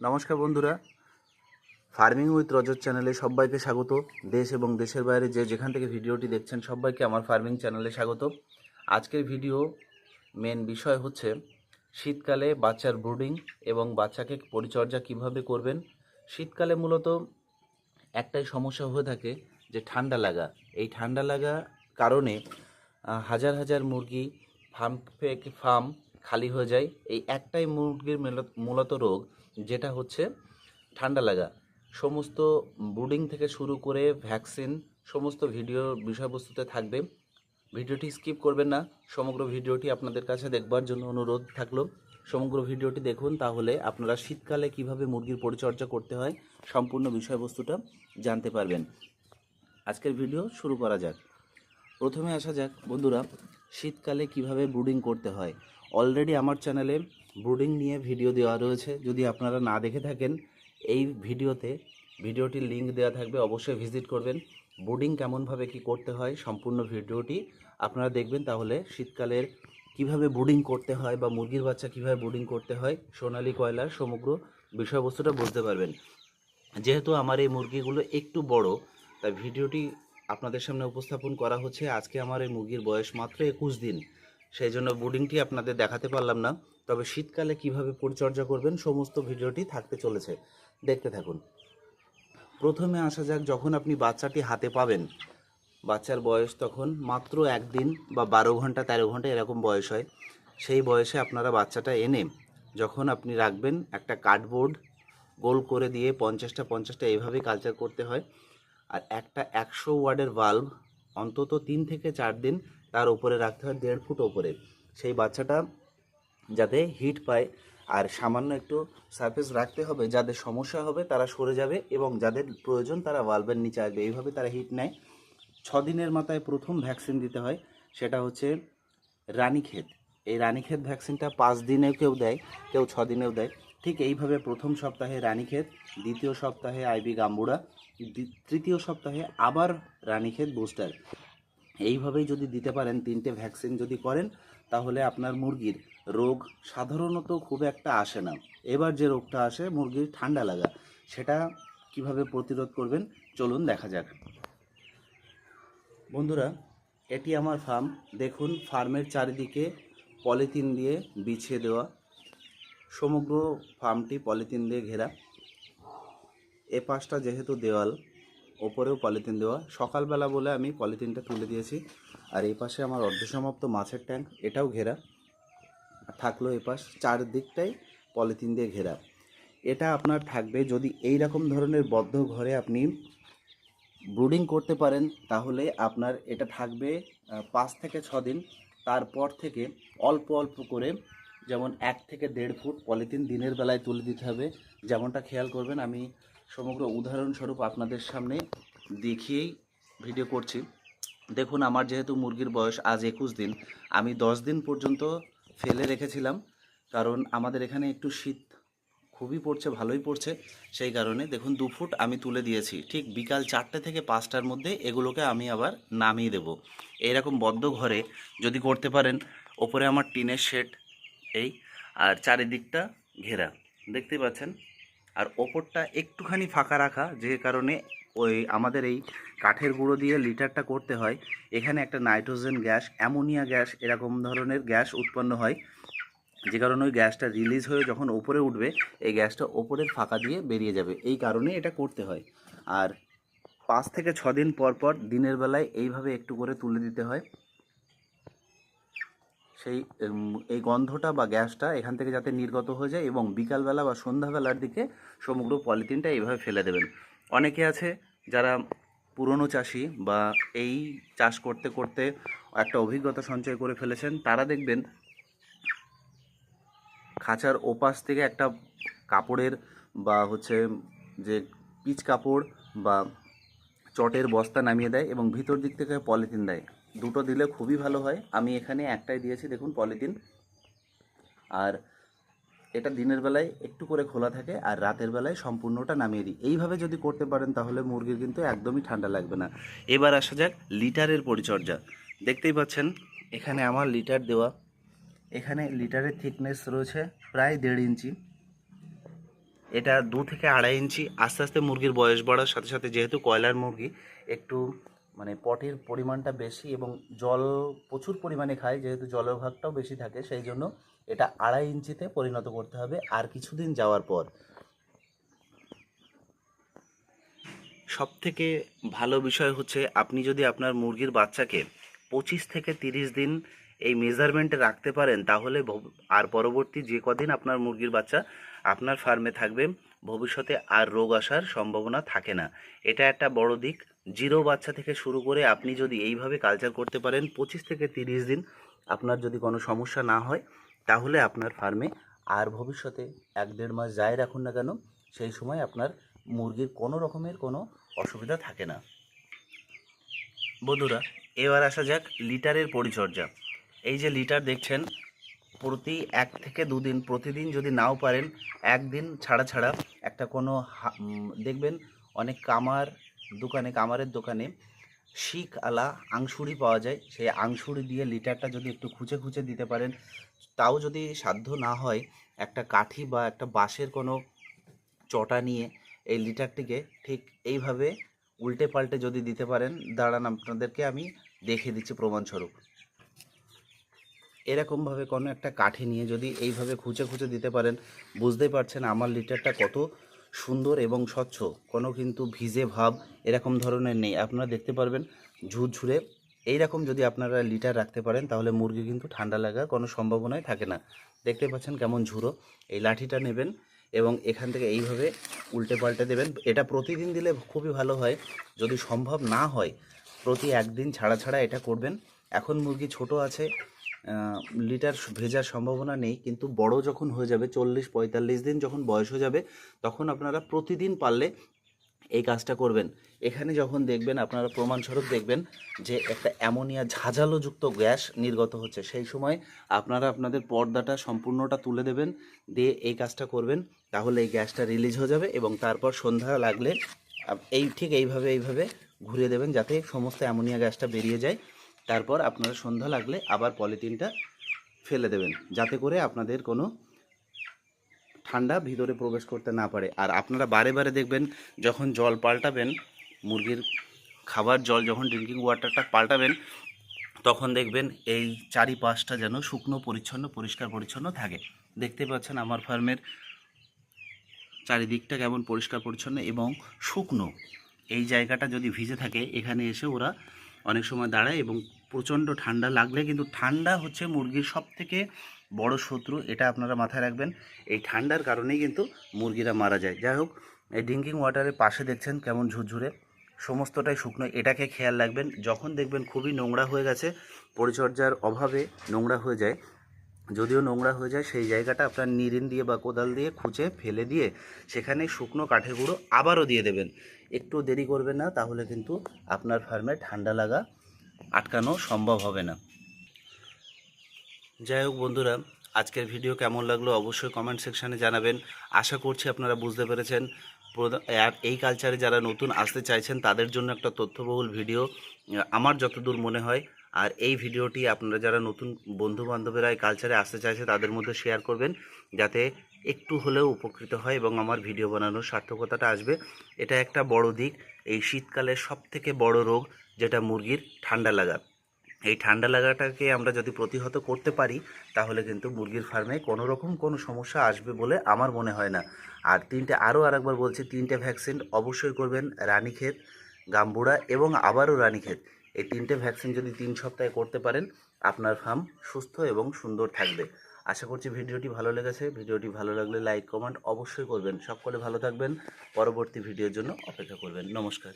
নমস্কার বন্ধুরা। Farming with রজত চ্যানেলে সবাইকে স্বাগত। দেশ এবং দেশের বাইরে যে যেখান থেকে ভিডিওটি দেখছেন সবাইকে আমার ফার্মিং চ্যানেলে স্বাগত। আজকের ভিডিও মেন বিষয় হচ্ছে শীতকালে বাচ্চার ব্রুডিং এবং বাচ্চাকে পরিচর্যা কীভাবে করবেন। শীতকালে মূলত একটাই সমস্যা হয়ে থাকে যে ঠান্ডা লাগা। এই ঠান্ডা লাগা কারণে হাজার হাজার মুরগি ফার্ম ফার্ম খালি হয়ে যায়। এই একটাই মুরগির মূলত রোগ যেটা হচ্ছে ঠান্ডা লাগা। সমস্ত ব্রুডিং থেকে শুরু করে ভ্যাকসিন, সমস্ত ভিডিও বিষয়বস্তুতে থাকবে। ভিডিওটি স্কিপ করবেন না, সমগ্র ভিডিওটি আপনাদের কাছে দেখবার জন্য অনুরোধ থাকল। সমগ্র ভিডিওটি দেখুন, তাহলে আপনারা শীতকালে কীভাবে মুরগির পরিচর্যা করতে হয়, সম্পূর্ণ বিষয়বস্তুটা জানতে পারবেন। আজকের ভিডিও শুরু করা যাক। প্রথমে আসা যাক, বন্ধুরা, শীতকালে কীভাবে ব্রুডিং করতে হয়। অলরেডি আমার চ্যানেলে ব্রুডিং নিয়ে ভিডিও দেওয়া রয়েছে। যদি আপনারা না দেখে থাকেন, এই ভিডিওতে, ভিডিওটির লিংক দেওয়া থাকবে, অবশ্যই ভিজিট করবেন। ব্রুডিং কেমনভাবে কি করতে হয়, সম্পূর্ণ ভিডিওটি আপনারা দেখবেন। তাহলে শীতকালের কীভাবে ব্রুডিং করতে হয় বা মুরগির বাচ্চা কীভাবে ব্রুডিং করতে হয়, সোনালী কয়লার সমগ্র বিষয়বস্তুটা বুঝতে পারবেন। যেহেতু আমার এই মুরগিগুলো একটু বড়, তাই ভিডিওটি আপনাদের সামনে উপস্থাপন করা হচ্ছে। আজকে আমার এই মুরগির বয়স মাত্র একুশ দিন, সেই জন্য ব্রুডিংটি আপনাদের দেখাতে পারলাম না। তবে শীতকালে কীভাবে পরিচর্যা করবেন সমস্ত ভিডিওটি থাকতে চলেছে। দেখতে থাকুন। প্রথমে আসা যাক যখন আপনি বাচ্চাটি হাতে পাবেন। বাচ্চার বয়স তখন মাত্র একদিন বা বারো ঘণ্টা, তেরো ঘণ্টা এরকম বয়স হয়। সেই বয়সে আপনারা বাচ্চাটা এনে যখন আপনি রাখবেন একটা কার্ডবোর্ড গোল করে দিয়ে পঞ্চাশটা পঞ্চাশটা এইভাবেই কালচার করতে হয়। আর একটা একশো ওয়ার্ডের বাল্ব অন্তত তিন থেকে চার দিন তার উপরে রাখতে হয়, দেড় ফুট ওপরে সেই বাচ্চাটা যাতে হিট পায়। আর সামান্য একটু সারফেস রাখতে হবে, যাদের সমস্যা হবে তারা সরে যাবে এবং যাদের প্রয়োজন তারা বাল্বের নিচে আসবে। এইভাবে তারা হিট নেয়। ছ দিনের মাথায় প্রথম ভ্যাকসিন দিতে হয়, সেটা হচ্ছে রানীক্ষেত এই রানীক্ষেত ভ্যাকসিনটা পাঁচ দিনেও কেউ দেয়, কেউ ছ দিনেও দেয়। ঠিক এইভাবে প্রথম সপ্তাহে রানীক্ষেত দ্বিতীয় সপ্তাহে আইবি গাম্বুড়া তৃতীয় সপ্তাহে আবার রানীক্ষেত বুস্টার এইভাবেই যদি দিতে পারেন, তিনটে ভ্যাকসিন যদি করেন, তাহলে আপনার মুরগির রোগ সাধারণত খুব একটা আসে না। এবার যে রোগটা আসে, মুরগির ঠান্ডা লাগা, সেটা কীভাবে প্রতিরোধ করবেন? চলুন দেখা যাক। বন্ধুরা, এটি আমার ফার্ম। দেখুন, ফার্মের চারিদিকে পলিথিন দিয়ে বিছিয়ে দেওয়া। সমগ্র ফার্মটি পলিথিন দিয়ে ঘেরা। এ পাশটা যেহেতু দেওয়াল, ওপরেও পলিথিন দেওয়া। সকালবেলা বলে আমি পলিথিনটা তুলে দিয়েছি। আর এই পাশে আমার অর্ধসমাপ্ত মাছের ট্যাঙ্ক, এটাও ঘেরা। থাকল এ পাশ চারদিকটাই পলিথিন দিয়ে ঘেরা। এটা আপনার থাকবে যদি এই রকম ধরনের বদ্ধ ঘরে আপনি ব্রুডিং করতে পারেন, তাহলে আপনার এটা থাকবে পাঁচ থেকে ছ দিন। তারপর থেকে অল্প অল্প করে যেমন এক থেকে দেড় ফুট পলিথিন দিনের বেলায় তুলে দিতে হবে। যেমনটা খেয়াল করবেন, আমি সমগ্র উদাহরণস্বরূপ আপনাদের সামনে দেখিয়েই ভিডিও করছি। দেখুন, আমার যেহেতু মুরগির বয়স আজ একুশ দিন, আমি দশ দিন পর্যন্ত ফেলে রেখেছিলাম, কারণ আমাদের এখানে একটু শীত খুবই পড়ছে, ভালোই পড়ছে, সেই কারণে দেখুন দু ফুট আমি তুলে দিয়েছি। ঠিক বিকাল চারটে থেকে পাঁচটার মধ্যে এগুলোকে আমি আবার নামিয়ে দেব। এইরকম বদ্ধ ঘরে যদি করতে পারেন, ওপরে আমার টিনের শেড এই, আর চারিদিকটা ঘেরা। দেখতেই পাচ্ছেন? আর ওপরটা একটুখানি ফাঁকা রাখা, যে কারণে ওই আমাদের এই কাঠের গুঁড়ো দিয়ে লিটারটা করতে হয়। এখানে একটা নাইট্রোজেন গ্যাস, অ্যামোনিয়া গ্যাস এরকম ধরনের গ্যাস উৎপন্ন হয়। যে কারণে ওই গ্যাসটা রিলিজ হয়ে যখন ওপরে উঠবে, এই গ্যাসটা ওপরের ফাঁকা দিয়ে বেরিয়ে যাবে। এই কারণে এটা করতে হয়। আর পাঁচ থেকে ছ দিন পর পর দিনের বেলায় এইভাবে একটু করে তুলে দিতে হয়। সেই এই গন্ধটা বা গ্যাসটা এখান থেকে যাতে নির্গত হয়ে যায় এবং বিকালবেলা বা সন্ধ্যাবেলার দিকে সমগ্র পলিথিনটা এইভাবে ফেলে দেবেন। অনেকে আছে যারা পুরনো চাষি বা এই চাষ করতে করতে একটা অভিজ্ঞতা সঞ্চয় করে ফেলেছেন, তারা দেখবেন খাঁচার ওপাশ থেকে একটা কাপড়ের বা হচ্ছে যে পিচ কাপড় বা চটের বস্তা নামিয়ে দেয় এবং ভিতর দিক থেকে পলিথিন দেয়। দুটো দিলে খুবই ভালো হয়। আমি এখানে একটাই দিয়েছি, দেখুন, পলিথিন। আর এটা দিনের বেলায় একটু করে খোলা থাকে আর রাতের বেলায় সম্পূর্ণটা নামিয়ে দিই। এইভাবে যদি করতে পারেন তাহলে মুরগির কিন্তু একদমই ঠান্ডা লাগবে না। এবার আসা যাক লিটারের পরিচর্যা। দেখতেই পাচ্ছেন, এখানে আমার লিটার দেওয়া। এখানে লিটারের থিকনেস রয়েছে প্রায় দেড় ইঞ্চি। এটা দু থেকে আড়াই ইঞ্চি। আস্তে আস্তে মুরগির বয়স বাড়ার সাথে সাথে যেহেতু কয়লার মুরগি, একটু মানে পটের পরিমাণটা বেশি এবং জল প্রচুর পরিমাণে খায়, যেহেতু জলের ভাগটাও বেশি থাকে, সেই জন্য এটা আড়াই ইঞ্চিতে পরিণত করতে হবে আর কিছুদিন যাওয়ার পর। সব থেকে ভালো বিষয় হচ্ছে আপনি যদি আপনার মুরগির বাচ্চাকে পঁচিশ থেকে তিরিশ দিন এই মেজারমেন্টে রাখতে পারেন, তাহলে আর পরবর্তী যে কদিন আপনার মুরগির বাচ্চা আপনার ফার্মে থাকবে, ভবিষ্যতে আর রোগ আসার সম্ভাবনা থাকে না। এটা একটা বড় দিক। জিরো বাচ্চা থেকে শুরু করে আপনি যদি এইভাবে কালচার করতে পারেন, পঁচিশ থেকে তিরিশ দিন আপনার যদি কোনো সমস্যা না হয়, তাহলে আপনার ফার্মে আর ভবিষ্যতে এক দেড় মাস যাই রাখুন না কেন, সেই সময় আপনার মুরগির কোনো রকমের কোনো অসুবিধা থাকে না। বন্ধুরা, এবার আসা যাক লিটারের পরিচর্যা। এই যে লিটার দেখছেন, প্রতি এক থেকে দুদিন প্রতিদিন যদি নাও পারেন, একদিন ছাড়া ছাড়া একটা কোনো দেখবেন অনেক কামার দোকানে, কামারের দোকানে শিক আলা আংশুড়ি পাওয়া যায়। সেই আংশুড়ি দিয়ে লিটারটা যদি একটু খুঁচে খুঁচে দিতে পারেন, তাও যদি সাধ্য না হয়, একটা কাঠি বা একটা বাঁশের কোনো চটা নিয়ে এই লিটারটিকে ঠিক এইভাবে উল্টে পাল্টে যদি দিতে পারেন, দাঁড়ান আপনাদেরকে আমি দেখে দিচ্ছি প্রমাণস্বরূপ। এরকমভাবে কোনো একটা কাঠি নিয়ে যদি এইভাবে খুঁচে খুঁচে দিতে পারেন, বুঝতেই পারছেন আমার লিটারটা কত সুন্দর এবং স্বচ্ছ। কোনো কিন্তু ভিজে ভাব এরকম ধরনের নেই। আপনারা দেখতে পারবেন ঝুরঝুরে। এইরকম যদি আপনারা লিটার রাখতে পারেন, তাহলে মুরগি কিন্তু ঠান্ডা লাগার কোনো সম্ভাবনাই থাকে না। দেখতে পাচ্ছেন কেমন ঝুরো। এই লাঠিটা নেবেন এবং এখান থেকে এইভাবে উল্টে পাল্টে দেবেন। এটা প্রতিদিন দিলে খুবই ভালো হয়। যদি সম্ভব না হয়, প্রতি একদিন ছাড়া ছাড়া এটা করবেন। এখন মুরগি ছোট আছে লিটার ভেজার সম্ভাবনা নেই, কিন্তু বড় যখন হয়ে যাবে চল্লিশ, পঁয়তাল্লিশ দিন যখন বয়স হয়ে যাবে, তখন আপনারা প্রতিদিন পারলে এই কাজটা করবেন। এখানে যখন দেখবেন, আপনারা প্রমাণস্বরূপ দেখবেন যে একটা অ্যামোনিয়া ঝাঁঝালোযুক্ত গ্যাস নির্গত হচ্ছে। সেই সময় আপনারা আপনাদের পর্দাটা সম্পূর্ণটা তুলে দেবেন, দিয়ে এই কাজটা করবেন, তাহলে এই গ্যাসটা রিলিজ হয়ে যাবে এবং তারপর সন্ধ্যা লাগলে এই ঠিক এইভাবে এইভাবে ঘুরিয়ে দেবেন যাতে সমস্ত অ্যামোনিয়া গ্যাসটা বেরিয়ে যায়। তারপর আপনারা সন্ধ্যা লাগলে আবার পলিথিনটা ফেলে দেবেন, যাতে করে আপনাদের কোনো ঠান্ডা ভিতরে প্রবেশ করতে না পারে। আর আপনারা বারে বারে দেখবেন, যখন জল পাল্টাবেন, মুরগির খাবার জল যখন ড্রিঙ্কিং ওয়াটারটা পাল্টাবেন, তখন দেখবেন এই চারিপাশটা যেন শুকনো, পরিচ্ছন্ন, পরিষ্কার, পরিচ্ছন্ন থাকে। দেখতে পাচ্ছেন আমার ফার্মের চারিদিকটা কেমন পরিষ্কার, পরিচ্ছন্ন এবং শুকনো। এই জায়গাটা যদি ভিজে থাকে, এখানে এসে ওরা অনেক সময় দাঁড়ায় এবং প্রচণ্ড ঠান্ডা লাগলে কিন্তু ঠান্ডা হচ্ছে মুরগির সব থেকে বড় শত্রু, এটা আপনারা মাথায় রাখবেন। এই ঠান্ডার কারণেই কিন্তু মুরগিরা মারা যায়। যাই হোক, এই ড্রিঙ্কিং ওয়াটারের পাশে দেখছেন কেমন ঝুরঝুরে, সমস্তটাই শুকনো। এটাকে খেয়াল রাখবেন, যখন দেখবেন খুবই নোংরা হয়ে গেছে, পরিচর্যার অভাবে নোংরা হয়ে যায়। যদিও নোংরা হয়ে যায়, সেই জায়গাটা আপনার নিরিন দিয়ে বা কোদাল দিয়ে খুঁচে ফেলে দিয়ে সেখানে শুকনো কাঠের গুঁড়ো আবারও দিয়ে দেবেন। একটু দেরি করবেন না, তাহলে কিন্তু আপনার ফার্মে ঠান্ডা লাগা আটকানো সম্ভব হবে না। যাই হোক বন্ধুরা, আজকের ভিডিও কেমন লাগল অবশ্যই কমেন্ট সেকশানে জানাবেন। আশা করছি আপনারা বুঝতে পেরেছেন। আর এই কালচারে যারা নতুন আসতে চাইছেন, তাদের জন্য একটা তথ্যবহুল ভিডিও আমার যতদূর মনে হয়। আর এই ভিডিওটি আপনারা যারা নতুন বন্ধু বান্ধবেরা এই কালচারে আসতে চাইছে, তাদের মধ্যে শেয়ার করবেন। যাতে একটু হলেও উপকৃত হয় এবং আমার ভিডিও বানানোর সার্থকতাটা আসবে। এটা একটা বড় দিক। এই শীতকালে সব থেকে বড় রোগ যেটা মুরগির ঠান্ডা লাগা। এই ঠান্ডা লাগাটাকে আমরা যদি প্রতিহত করতে পারি, তাহলে কিন্তু মুরগির ফার্মে কোনো রকম কোনো সমস্যা আসবে বলে আমার মনে হয় না। আর তিনটে, আরও আরেকবার বলছি, তিনটে ভ্যাকসিন অবশ্যই করবেন রানীক্ষেত, গাম্বুড়া এবং আবারও রানীক্ষেত। এই তিনটে ভ্যাকসিন যদি তিন সপ্তাহে করতে পারেন, আপনার ফার্ম সুস্থ এবং সুন্দর থাকবে। আশা করছি ভিডিওটি ভালো লেগেছে। ভিডিওটি ভালো লাগলে লাইক, কমেন্ট অবশ্যই করবেন। সকলে ভালো থাকবেন। পরবর্তী ভিডিওর জন্য অপেক্ষা করবেন। নমস্কার।